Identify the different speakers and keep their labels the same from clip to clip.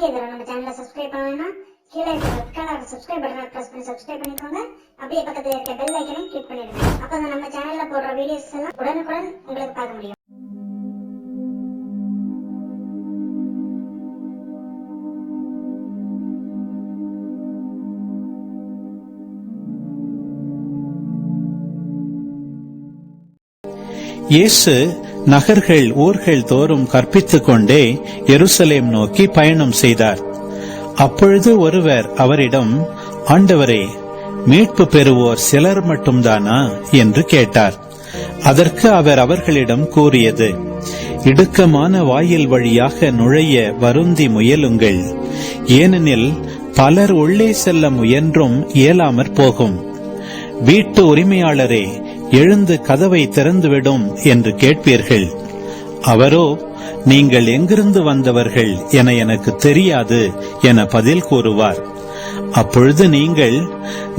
Speaker 1: link எதிரும் நம்ம சேனலை சப்ஸ்கிரைப் பண்ணணும்னா கீழே இருக்கிற ரெட் கலர் சப்ஸ்கிரைப் பட்டனை ப்ரெஸ் பண்ணி சப்ஸ்கிரைப் பண்ணிக்கோங்க அப்படியே பக்கத்தில் இருக்க பெல் ஐக்கனை கிளிக் பண்ணிடுங்க அப்போ நம்ம சேனலில் போடுற வீடியோஸ் எல்லாம் உடனுக்குடன் உங்களுக்கு பார்க்க முடியும்
Speaker 2: நகர்கள் ஊர்கள் தோறும் கற்பித்துக் கொண்டே எருசலேம் நோக்கி பயணம் செய்தார் அப்பொழுது ஒருவர் அவரிடம் ஆண்டவரே மீட்பு பெறுவோர் சிலர் மட்டும்தானா என்று கேட்டார் அதற்கு அவர் அவர்களிடம் கூறியது இடுக்கமான வாயில் வழியாக நுழைய வருந்தி முயலுங்கள் ஏனெனில் பலர் உள்ளே செல்ல முயன்றும் இயலாமற் போகும் வீட்டு உரிமையாளரே எழுந்து கதவை திறந்துவிடும் என்று கேட்பீர்கள் அவரோ நீங்கள் எங்கிருந்து வந்தவர்கள் என எனக்கு தெரியாது என பதில் கூறுவார் அப்பொழுது நீங்கள்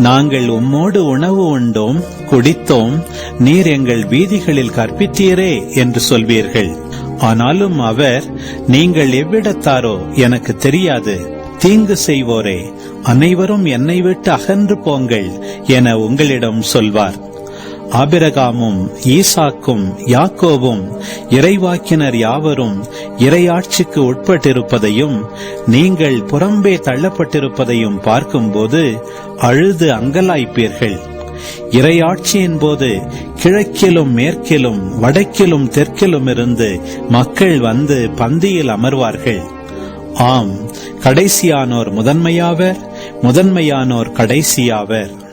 Speaker 2: நாங்கள் உம்மோடு உணவு உண்டோம் குடித்தோம் நீர் எங்கள் வீதிகளில் கற்பித்தீரே என்று சொல்வீர்கள் ஆனாலும் அவர் நீங்கள் எவ்விடத்தாரோ எனக்கு தெரியாது தீங்கு செய்வோரே அனைவரும் என்னை விட்டு அகன்று போங்கள் என உங்களிடம் சொல்வார் ஆபிரகாமும் ஈசாக்கும் யாக்கோவும் இறைவாக்கினர் யாவரும் இறையாட்சிக்கு உட்பட்டிருப்பதையும் நீங்கள் புறம்பே தள்ளப்பட்டிருப்பதையும் பார்க்கும்போது அழுது அங்கலாய்ப்பீர்கள் இரையாட்சியின் போது கிழக்கிலும் மேற்கிலும் வடக்கிலும் தெற்கிலும் இருந்து மக்கள் வந்து பந்தியில் அமர்வார்கள் ஆம் கடைசியானோர் முதன்மையாவர் முதன்மையானோர் கடைசியாவர்